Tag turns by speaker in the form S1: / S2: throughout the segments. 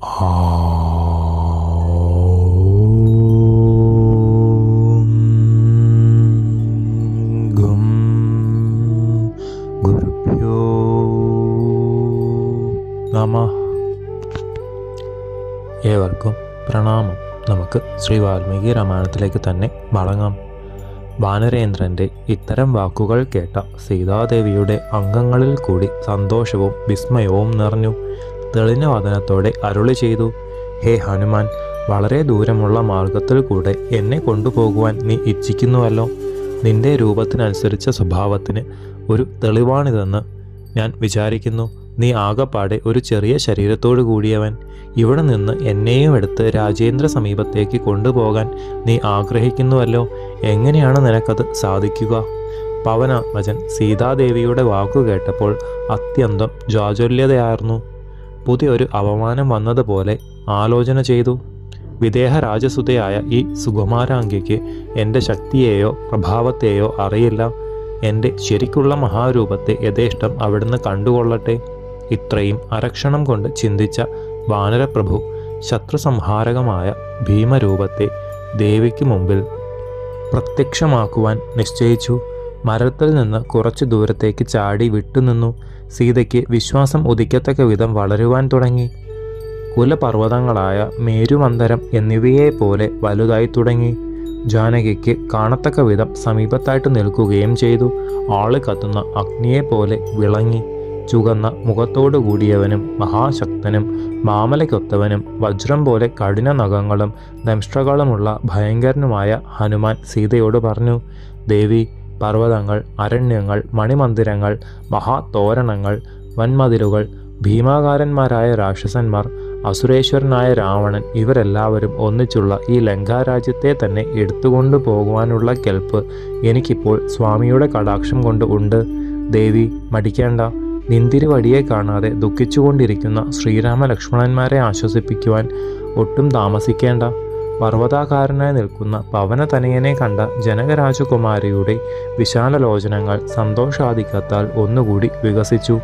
S1: ഏവർക്കും പ്രണാമം. നമുക്ക് ശ്രീ വാൽമീകി രാമായണത്തിലേക്ക് തന്നെ മടങ്ങാം. വാനരേന്ദ്രന്റെ ഇത്തരം വാക്കുകൾ കേട്ട സീതാദേവിയുടെ അംഗങ്ങളിൽ കൂടി സന്തോഷവും വിസ്മയവും നിറഞ്ഞു. തെളിഞ്ഞ വദനത്തോടെ അരുളി ചെയ്തു ഹേ ഹനുമാൻ വളരെ ദൂരമുള്ള മാർഗത്തിൽ കൂടെ എന്നെ കൊണ്ടുപോകുവാൻ നീ ഇച്ഛിക്കുന്നുവല്ലോ. നിന്റെ രൂപത്തിനനുസരിച്ച സ്വഭാവത്തിന് ഒരു തെളിവാണിതെന്ന് ഞാൻ വിചാരിക്കുന്നു. നീ ആകപ്പാടെ ഒരു ചെറിയ ശരീരത്തോടു കൂടിയവൻ. ഇവിടെ നിന്ന് എന്നെയും എടുത്ത് രാജേന്ദ്ര സമീപത്തേക്ക് കൊണ്ടുപോകാൻ നീ ആഗ്രഹിക്കുന്നുവല്ലോ. എങ്ങനെയാണ് നിനക്കത് സാധിക്കുക? പവനാത്മജൻ സീതാദേവിയുടെ വാക്കു കേട്ടപ്പോൾ അത്യന്തം ജാജ്വല്യതയായിരുന്നു പുതിയൊരു അപമാനം വന്നതുപോലെ ആലോചന ചെയ്തു. വിദേഹ രാജസുതയായ ഈ സുകുമാരാംഗിക്ക് എന്റെ ശക്തിയെയോ പ്രഭാവത്തെയോ അറിയില്ല. എന്റെ ശരിക്കുള്ള മഹാരൂപത്തെ യഥേഷ്ടം അവിടുന്ന് കണ്ടുകൊള്ളട്ടെ. ഇത്രയും അരക്ഷണം കൊണ്ട് ചിന്തിച്ച വാനരപ്രഭു ശത്രുസംഹാരകമായ ഭീമരൂപത്തെ ദേവിക്ക് മുമ്പിൽ പ്രത്യക്ഷമാക്കുവാൻ നിശ്ചയിച്ചു. മരത്തിൽ നിന്ന് കുറച്ചു ദൂരത്തേക്ക് ചാടി വിട്ടുനിന്നു. സീതയ്ക്ക് വിശ്വാസം ഉദിക്കത്തക്ക വിധം വളരുവാൻ തുടങ്ങി. കുലപർവതങ്ങളായ മേരുമന്ദരം എന്നിവയെപ്പോലെ വലുതായി തുടങ്ങി. ജാനകിക്ക് കാണത്തക്ക വിധം സമീപത്തായിട്ട് നിൽക്കുകയും ചെയ്തു. ആൾ കത്തുന്ന അഗ്നിയെപ്പോലെ വിളങ്ങി. ചുകന്ന മുഖത്തോടു കൂടിയവനും മഹാശക്തനും മാമലയ്ക്കൊത്തവനും വജ്രം പോലെ കഠിന നഖങ്ങളും ദംഷ്ട്രകളുമുള്ള ഭയങ്കരനുമായ ഹനുമാൻ സീതയോട് പറഞ്ഞു ദേവി പർവതങ്ങൾ അരണ്യങ്ങൾ മണിമന്ദിരങ്ങൾ മഹാതോരണങ്ങൾ വൻമതിലുകൾ ഭീമാകാരന്മാരായ രാക്ഷസന്മാർ അസുരേശ്വരനായ രാവണൻ ഇവരെല്ലാവരും ഒന്നിച്ചുള്ള ഈ ലങ്കാരാജ്യത്തെ തന്നെ എടുത്തുകൊണ്ടു പോകുവാനുള്ള കെൽപ്പ് എനിക്കിപ്പോൾ സ്വാമിയുടെ കടാക്ഷം കൊണ്ട് ഉണ്ട്. ദേവി മടിക്കേണ്ട. നിന്തിരുവടിയെ കാണാതെ ദുഃഖിച്ചുകൊണ്ടിരിക്കുന്ന ശ്രീരാമ ലക്ഷ്മണന്മാരെ ആശ്വസിപ്പിക്കുവാൻ ഒട്ടും താമസിക്കേണ്ട. പർവതാകാരനായി നിൽക്കുന്ന പവനതനയനെ കണ്ട ജനകരാജകുമാരിയുടെ വിശാലലോചനങ്ങൾ സന്തോഷാധിക്യത്താൽ ഒന്നുകൂടി വികസിച്ചു.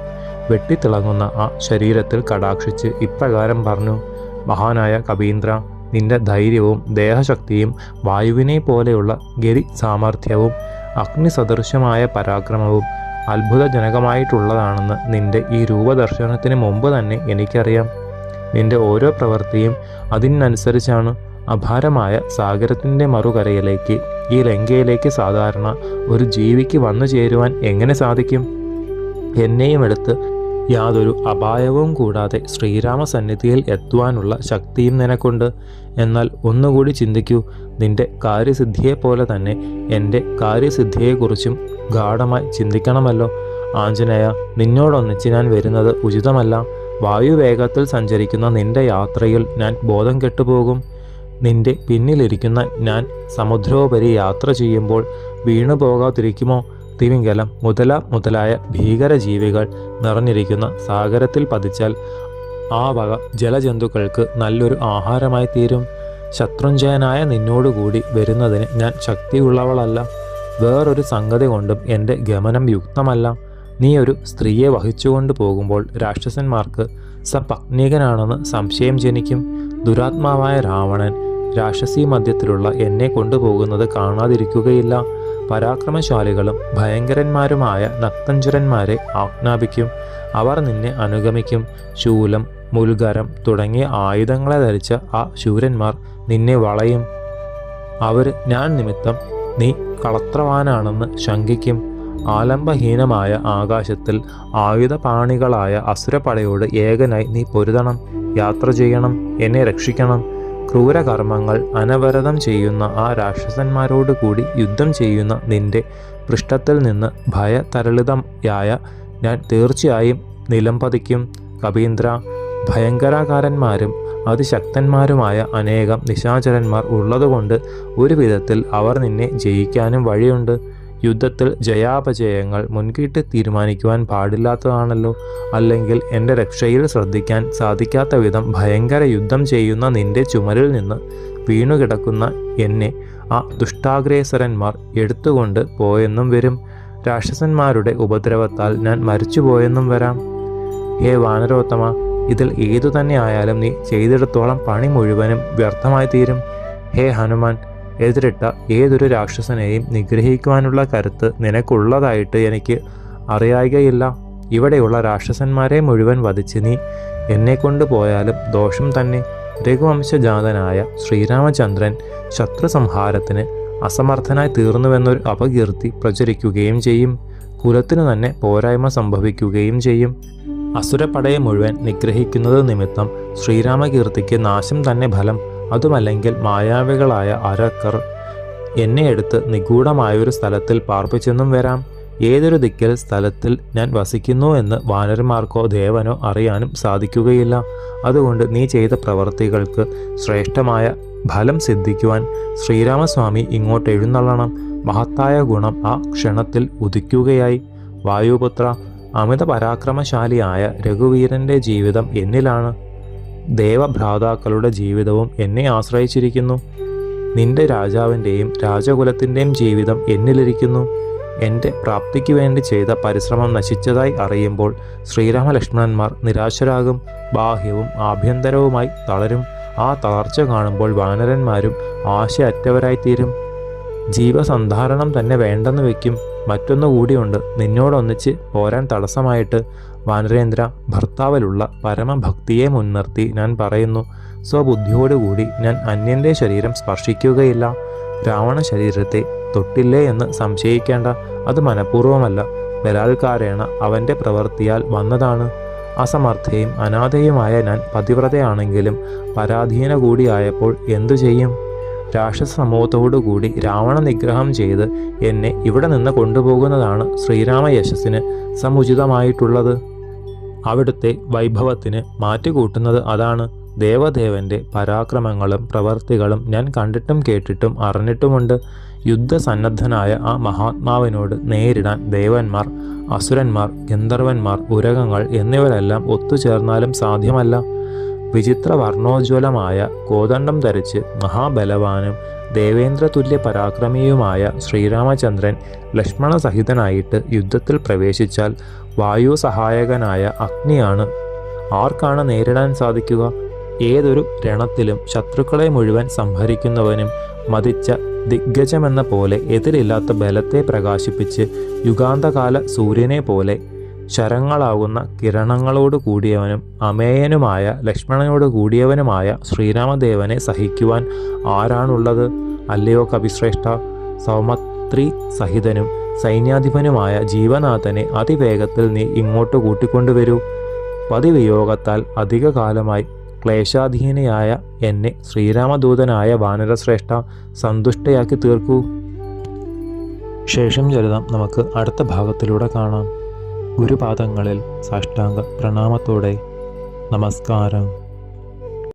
S1: വെട്ടിത്തിളങ്ങുന്ന ആ ശരീരത്തിൽ കടാക്ഷിച്ച് ഇപ്രകാരം പറഞ്ഞു മഹാനായ കവീന്ദ്ര നിന്റെ ധൈര്യവും ദേഹശക്തിയും വായുവിനെ പോലെയുള്ള ഗതി സാമർഥ്യവും അഗ്നിസദൃശമായ പരാക്രമവും അത്ഭുതജനകമായിട്ടുള്ളതാണെന്ന് നിന്റെ ഈ രൂപദർശനത്തിന് മുമ്പ് തന്നെ എനിക്കറിയാം. നിന്റെ ഓരോ പ്രവൃത്തിയും അതിനനുസരിച്ചാണ് അപാരമായ സാഗരത്തിന്റെ മറുകരയിലേക്ക് ഈ ലങ്കയിലേക്ക് സാധാരണ ഒരു ജീവിക്ക് വന്നു ചേരുവാൻ എങ്ങനെ സാധിക്കും? എന്നെയും എടുത്ത് യാതൊരു അപായവും കൂടാതെ ശ്രീരാമ സന്നിധിയിൽ എത്തുവാനുള്ള ശക്തിയും നിനക്കുണ്ട്. എന്നാൽ ഒന്നുകൂടി ചിന്തിക്കൂ നിന്റെ കാര്യസിദ്ധിയെപ്പോലെ തന്നെ എന്റെ കാര്യസിദ്ധിയെക്കുറിച്ചും ഗാഠമായി ചിന്തിക്കണമല്ലോ. ആഞ്ജനേയ നിന്നോടൊന്നിച്ച് ഞാൻ വരുന്നത് ഉചിതമല്ല. വായുവേഗത്തിൽ സഞ്ചരിക്കുന്ന നിന്റെ യാത്രയിൽ ഞാൻ ബോധം കെട്ടുപോകും. നിന്റെ പിന്നിലിരിക്കുന്ന ഞാൻ സമുദ്രോപരി യാത്ര ചെയ്യുമ്പോൾ വീണു പോകാതിരിക്കുമോ? തിമിംഗലം മുതല മുതലായ ഭീകരജീവികൾ നിറഞ്ഞിരിക്കുന്ന സാഗരത്തിൽ പതിച്ചാൽ ആ വക ജലജന്തുക്കൾക്ക് നല്ലൊരു ആഹാരമായി തീരും. ശത്രുഞ്ജയനായ നിന്നോടുകൂടി വരുന്നതിന് ഞാൻ ശക്തിയുള്ളവളല്ല. വേറൊരു സംഗതി കൊണ്ടും എന്റെ ഗമനം യുക്തമല്ല. നീ ഒരു സ്ത്രീയെ വഹിച്ചുകൊണ്ട് പോകുമ്പോൾ രാക്ഷസന്മാർക്ക് സപത്നീകനാണെന്ന് സംശയം ജനിക്കും. ദുരാത്മാവായ രാവണൻ രാക്ഷസീ മധ്യത്തിലുള്ള എന്നെ കൊണ്ടുപോകുന്നത് കാണാതിരിക്കുകയില്ല. പരാക്രമശാലികളും ഭയങ്കരന്മാരുമായ നക്തഞ്ചുരന്മാരെ ആജ്ഞാപിക്കും. അവർ നിന്നെ അനുഗമിക്കും. ശൂലം മുൽഗരം തുടങ്ങിയ ആയുധങ്ങളെ ധരിച്ച ആ ശൂരന്മാർ നിന്നെ വളയും. അവർ ഞാൻ നിമിത്തം നീ കളത്രവാനാണെന്ന് ശങ്കിക്കും. ആലംബഹീനമായ ആകാശത്തിൽ ആയുധപാണികളായ അസുരപടയോട് ഏകനായി നീ പൊരുതണം. യാത്ര ചെയ്യണം. എന്നെ രക്ഷിക്കണം. ക്രൂരകർമ്മങ്ങൾ അനവരതം ചെയ്യുന്ന ആ രാക്ഷസന്മാരോട് കൂടി യുദ്ധം ചെയ്യുന്ന നിന്റെ പൃഷ്ഠത്തിൽ നിന്ന് ഭയതരളിതയായ ഞാൻ തീർച്ചയായും നിലംപതിക്കും കവീന്ദ്ര ഭയങ്കരാകാരന്മാരും അതിശക്തന്മാരുമായ അനേകം നിശാചരന്മാർ ഉള്ളതുകൊണ്ട് ഒരു വിധത്തിൽ അവർ നിന്നെ ജയിക്കാനും വഴിയുണ്ട്. യുദ്ധത്തിൽ ജയാപജയങ്ങൾ മുൻകിട്ട് തീരുമാനിക്കുവാൻ പാടില്ലാത്തതാണല്ലോ. അല്ലെങ്കിൽ എന്റെ രക്ഷയിൽ ശ്രദ്ധിക്കാൻ സാധിക്കാത്ത വിധം ഭയങ്കര യുദ്ധം ചെയ്യുന്ന നിന്റെ ചുമരിൽ നിന്ന് വീണുകിടക്കുന്ന എന്നെ ആ ദുഷ്ടാഗ്രേസരന്മാർ എടുത്തുകൊണ്ട് പോയെന്നും വരും. രാക്ഷസന്മാരുടെ ഉപദ്രവത്താൽ ഞാൻ മരിച്ചുപോയെന്നും വരാം. ഹേ വാനരോത്തമ ഇതിൽ ഏതു തന്നെ ആയാലും നീ ചെയ്തിടത്തോളം പണി മുഴുവനും വ്യർത്ഥമായി തീരും ഹേ ഹനുമാൻ എതിരിട്ട ഏതൊരു രാക്ഷസനെയും നിഗ്രഹിക്കുവാനുള്ള കരുത്ത് നിനക്കുള്ളതായിട്ട് എനിക്ക് അറിയായികയില്ല. ഇവിടെയുള്ള രാക്ഷസന്മാരെ മുഴുവൻ വധിച്ച് നീ എന്നെ കൊണ്ടുപോയാലും ദോഷം തന്നെ. രഘുവംശജാതനായ ശ്രീരാമചന്ദ്രൻ ശത്രു സംഹാരത്തിന് അസമർത്ഥനായി തീർന്നുവെന്നൊരു അപകീർത്തി പ്രചരിക്കുകയും ചെയ്യും. കുലത്തിനു തന്നെ പോരായ്മ സംഭവിക്കുകയും ചെയ്യും. അസുരപ്പടയെ മുഴുവൻ നിഗ്രഹിക്കുന്നത് നിമിത്തം ശ്രീരാമകീർത്തിക്ക് നാശം തന്നെ ഫലം അതുമല്ലെങ്കിൽ മായാവികളായ അരക്കർ എന്നെ എടുത്ത് നിഗൂഢമായൊരു സ്ഥലത്തിൽ പാർപ്പിച്ചെന്നും വരാം. ഏതൊരു ദിക്കൽ സ്ഥലത്തിൽ ഞാൻ വസിക്കുന്നു എന്ന് വാനരന്മാർക്കോ ദേവനോ അറിയാനും സാധിക്കുകയില്ല. അതുകൊണ്ട് നീ ചെയ്ത പ്രവർത്തികൾക്ക് ശ്രേഷ്ഠമായ ഫലം സിദ്ധിക്കുവാൻ ശ്രീരാമസ്വാമി ഇങ്ങോട്ട് എഴുന്നള്ളണം. മഹത്തായ ഗുണം ആ ക്ഷണത്തിൽ ഉദിക്കുകയായി. വായുപുത്ര അമിത പരാക്രമശാലിയായ രഘുവീരന്റെ ജീവിതം എന്നിലാണ് ദേവഭ്രാതാക്കളുടെ ജീവിതവും എന്നെ ആശ്രയിച്ചിരിക്കുന്നു. നിന്റെ രാജാവിന്റെയും രാജകുലത്തിന്റെയും ജീവിതം എന്നിലിരിക്കുന്നു. എന്റെ പ്രാപ്തിക്ക് വേണ്ടി ചെയ്ത പരിശ്രമം നശിച്ചതായി അറിയുമ്പോൾ ശ്രീരാമലക്ഷ്മണന്മാർ നിരാശരാകും ബാഹ്യവും ആഭ്യന്തരവുമായി തളരും. ആ തളർച്ച കാണുമ്പോൾ വാനരന്മാരും ആശയറ്റവരായിത്തീരും. ജീവസന്ധാരണം തന്നെ വേണ്ടെന്ന് വെക്കും മറ്റൊന്നുകൂടിയുണ്ട് നിന്നോടൊന്നിച്ച് പോരാൻ തടസ്സമായിട്ട്. വാനരേന്ദ്ര ഭർത്താവിലുള്ള പരമഭക്തിയെ മുൻനിർത്തി ഞാൻ പറയുന്നു സ്വബുദ്ധിയോടുകൂടി ഞാൻ അന്യന്റെ ശരീരം സ്പർശിക്കുകയില്ല. രാവണ ശരീരത്തെ തൊട്ടില്ലേ എന്ന് സംശയിക്കേണ്ട അത് മനഃപൂർവമല്ല. ബലാത്കാരേണ അവന്റെ പ്രവൃത്തിയാൽ വന്നതാണ്. അസമർത്ഥയും അനാഥയുമായ ഞാൻ പതിവ്രതയാണെങ്കിലും പരാധീന കൂടിയായപ്പോൾ എന്തു ചെയ്യും? രാക്ഷസ സമൂഹത്തോടുകൂടി രാവണ നിഗ്രഹം ചെയ്ത് എന്നെ ഇവിടെ നിന്ന് കൊണ്ടുപോകുന്നതാണ് ശ്രീരാമ യശസ്സിന് സമുചിതമായിട്ടുള്ളത്. അവിടുത്തെ വൈഭവത്തിന് മാറ്റുകൂട്ടുന്നത് അതാണ്. ദേവദേവന്റെ പരാക്രമങ്ങളും പ്രവർത്തികളും ഞാൻ കണ്ടിട്ടും കേട്ടിട്ടും അറിഞ്ഞിട്ടുമുണ്ട്. യുദ്ധസന്നദ്ധനായ ആ മഹാത്മാവിനോട് നേരിടാൻ ദേവന്മാർ അസുരന്മാർ ഗന്ധർവന്മാർ ഉരകങ്ങൾ എന്നിവരെല്ലാം ഒത്തുചേർന്നാലും സാധ്യമല്ല. വിചിത്ര വർണോജ്വലമായ കോദണ്ഡം ധരിച്ച് മഹാബലവാനും ദേവേന്ദ്രതുല്യ പരാക്രമിയുമായ ശ്രീരാമചന്ദ്രൻ ലക്ഷ്മണസഹിതനായിട്ട് യുദ്ധത്തിൽ പ്രവേശിച്ചാൽ വായു സഹായകനായ അഗ്നിയാണ്. ആർക്കാണ് നേരിടാൻ സാധിക്കുക? ഏതൊരു രണത്തിലും ശത്രുക്കളെ മുഴുവൻ സംഹരിക്കുന്നവനും മതിച്ച ദിഗ്ഗജമെന്ന പോലെ എതിരില്ലാത്ത ബലത്തെ പ്രകാശിപ്പിച്ച് യുഗാന്തകാല സൂര്യനെ പോലെ ശരങ്ങളാകുന്ന കിരണങ്ങളോട് കൂടിയവനും അമേയനുമായ ലക്ഷ്മണനോട് കൂടിയവനുമായ ശ്രീരാമദേവനെ സഹിക്കുവാൻ ആരാണുള്ളത്? അല്ലയോ കവിശ്രേഷ്ഠ? സൗമത്രി സഹിതനും സൈന്യാധിപനുമായ ജീവനാഥനെ അതിവേഗത്തിൽ നീ ഇങ്ങോട്ട് കൂട്ടിക്കൊണ്ടുവരൂ. പതിവിയോഗത്താൽ അധിക കാലമായി ക്ലേശാധീനയായ എന്നെ ശ്രീരാമദൂതനായ വാനരശ്രേഷ്ഠ സന്തുഷ്ടയാക്കി തീർക്കൂ. ശേഷം ചരിതം നമുക്ക് അടുത്ത ഭാഗത്തിലൂടെ കാണാം. ഗുരുപാദങ്ങളിൽ സാഷ്ടാംഗ പ്രണാമത്തോടെ നമസ്കാരം.